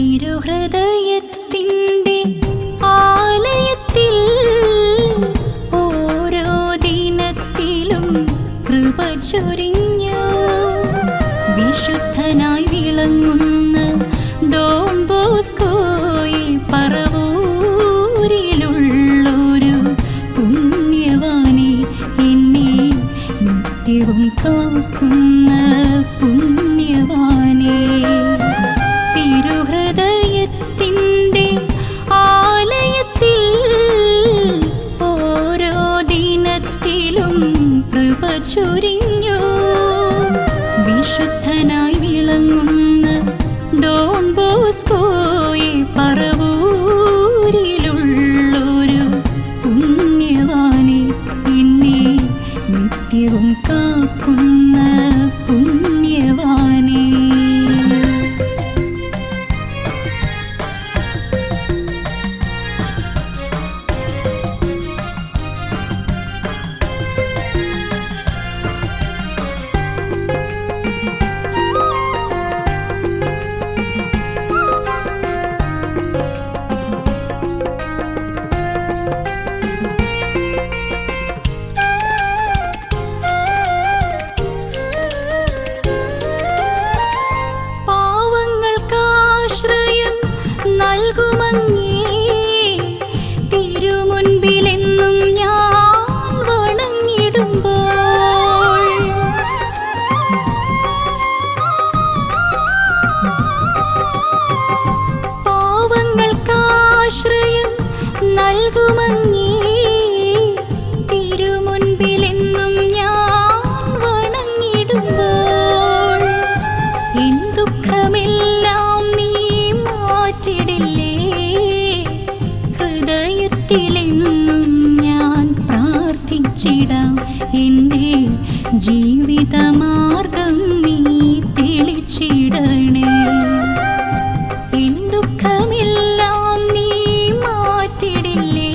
തിരുഹൃദയത്തിന്റെ ആലയത്തിൽ ഓരോ ദിനത്തിലും കൃപ ചൊരിഞ്ഞു വിശുദ്ധനായി വിളങ്ങുന്നു. പുണ്യവാൻ ജീവിതത്തിലെന്നും ഞാൻ പ്രാർത്ഥിച്ചിടാം. എന്റെ ജീവിതമാർഗം നീ തെളിച്ചിടണേ. എൻ ദുഃഖമെല്ലാം നീ മാറ്റിടില്ലേ?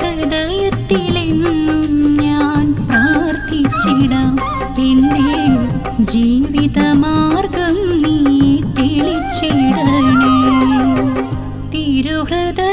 ഹൃദയത്തിലെന്നും ഞാൻ പ്രാർത്ഥിച്ചിടാം. എന്റെ ജീവിതമാർഗം നീ തെളിച്ചിടണേ. തിരുഹൃദയ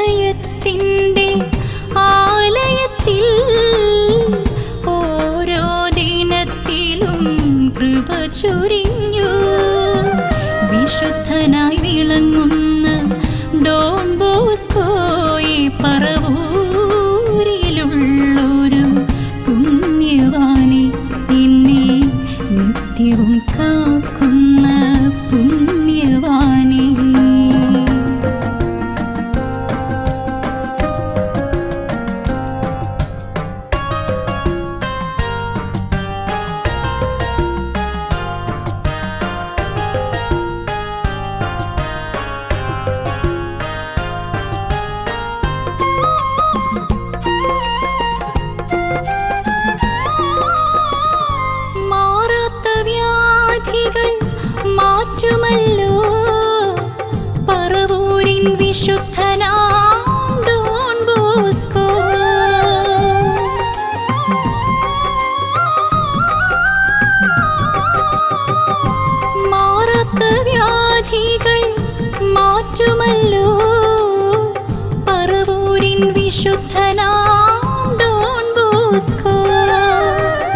भास्कर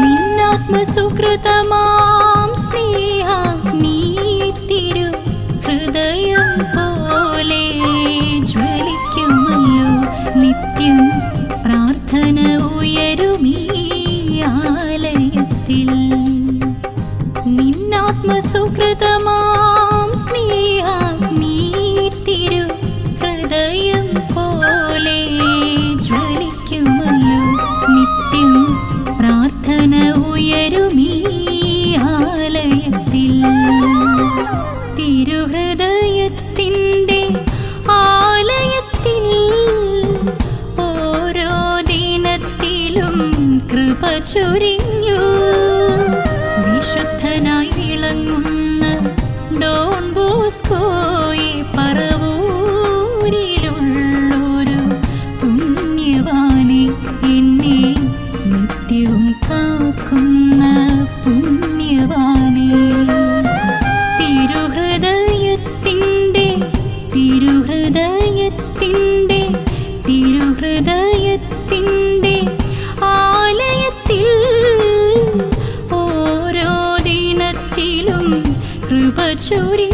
निन्नात्मसुकृता ചൊരിഞ്ഞു വിശുദ്ധനായി വിളങ്ങുന്ന ഡോൺ ബോസ്കോയെ പറവൂരിലുള്ളൊരു പുണ്യവാനെ എന്നെ നിത്യവും കാക്കുന്ന ശൂരി